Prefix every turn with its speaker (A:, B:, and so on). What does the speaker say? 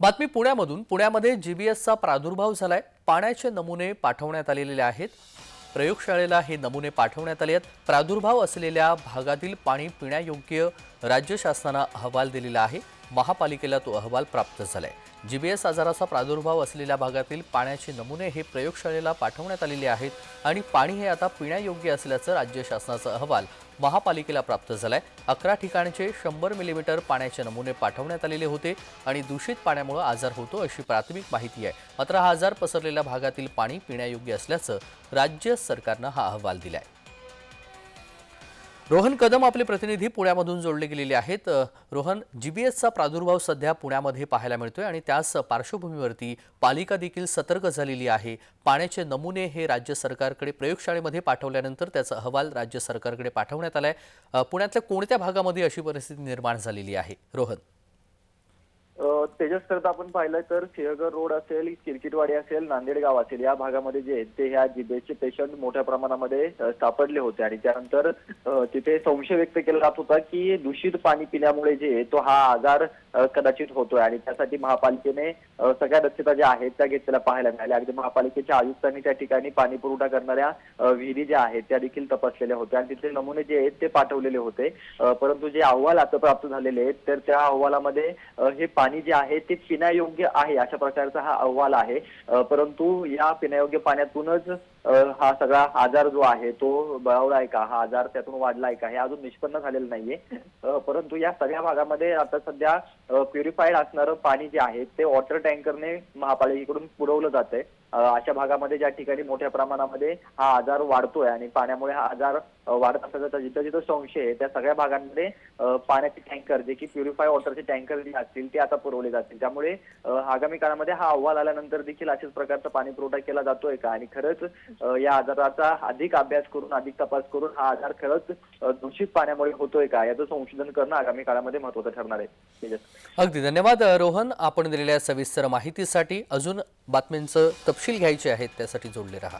A: बातमी पुण्यामधून. पुण्यामध्ये जीबीएसचा प्रादुर्भाव झालाय. पाण्याचे नमुने पाठवण्यात आलेले आहेत. प्रयोगशाळेला हे नमुने पाठवण्यात आले आहेत. प्रादुर्भाव असलेल्या भागातील पाणी पिण्यायोग्य राज्य शासनानं अहवाल दिलेला आहे. महापालिकेला तो अहवाल प्राप्त झालाय. जीबीएस आजाराचा प्रादुर्भाव असलेल्या भागातील पाण्याचे नमुने हे प्रयोगशाळेला पाठवण्यात आलेले आहेत आणि पाणी हे आता पिण्यायोग्य असल्याचं राज्य शासनाचा अहवाल महापालिकेला प्राप्त झालाय. अकरा ठिकाणचे शंभर मिलीमीटर पाण्याचे नमुने पाठवण्यात आलेले होते आणि दूषित पाण्यामुळे आजार होतो अशी प्राथमिक माहिती आहे. मात्र हा आजार पसरलेल्या भागातील पाणी पिण्यायोग्य असल्याचं राज्य सरकारनं हा अहवाल दिलाय. रोहन कदम आपले प्रतिनिधी पुण्यामधून जोडले गेलेले आहेत. रोहन जी बी एसचा प्रादुर्भाव सध्या पुण्यामध्ये पाहायला मिळतोय आणि त्याच पार्श्वभूमीवरती पालिका देखील सतर्क झालेली आहे. पाण्याचे नमुने हे राज्य सरकारकडे प्रयोगशाळेमध्ये पाठवल्यानंतर त्याचा अहवाल राज्य सरकारकडे पाठवण्यात आला आहे पुण्यातल्या कोणत्या भागामध्ये अशी परिस्थिती निर्माण झालेली आहे? रोहन.
B: अ, तेजस आपण पाहिलं तर सिंहगड रोड असेल किरकिटवाडी असेल नांदेड गाव असेल या भागामध्ये जे आहेत ते ह्या जिबेचे पेशंट मोठ्या प्रमाणामध्ये सापडले होते. आणि त्यानंतर तिथे संशय व्यक्त केला जात होता की दूषित पाणी पिल्यामुळे जे तो हा आजार कदाचित होतोय. आणि त्यासाठी महापालिकेने सगळ्या दक्षता ज्या आहेत त्या घेतलेल्या पाहायला मिळाल्या. अगदी महापालिकेच्या आयुक्तांनी त्या ठिकाणी पाणी पुरवठा करणाऱ्या विहिरी ज्या आहेत त्या देखील तपासलेल्या होत्या. आणि तिथले नमुने जे आहेत ते पाठवलेले होते. परंतु जे अहवाल आता प्राप्त झालेले आहेत तर त्या अहवालामध्ये हे पाणी जे आहे ते पिण्यायोग्य आहे अशा प्रकारचा हा अहवाल आहे. परंतु या पिण्यायोग्य पाण्यातूनच हा सगळा आजार जो आहे तो बळावलाय का? हा आजार त्यातून वाढलाय का? हे अजून निष्पन्न झालेलं नाहीये. परंतु या सगळ्या भागामध्ये आता सध्या प्युरिफाईड असणारं पाणी जे आहे ते वॉटर टँकरने महापालिकेकडून पुरवलं जात आहे अशा भागामध्ये ज्या ठिकाणी मोठ्या प्रमाणामध्ये हा आजार वाढतोय आणि पाण्यामुळे हा आजार वाढत असल्याचा जिथं जिथं संशय आहे त्या सगळ्या भागांमध्ये पाण्याचे टँकर जे की प्युरिफाय वॉटरचे टँकर जे असतील ते आता पुरवले जातील. त्यामुळे आगामी काळामध्ये हा अहवाल आल्यानंतर देखील अशाच प्रकारचा पाणी पुरवठा केला जातोय का? आणि खरंच या आजाराचा अधिक अभ्यास करून अधिक तपास करून हा आजार खरंच दूषित पाण्यामुळे होतोय का? याचं संशोधन करणं आगामी काळामध्ये महत्वाचं ठरणार आहे.
A: अगदी धन्यवाद. रोहन आपण दिलेल्या सविस्तर माहितीसाठी अजून बातम्यांचं तपशील घ्यायचे आहेत त्यासाठी जोडले रहा.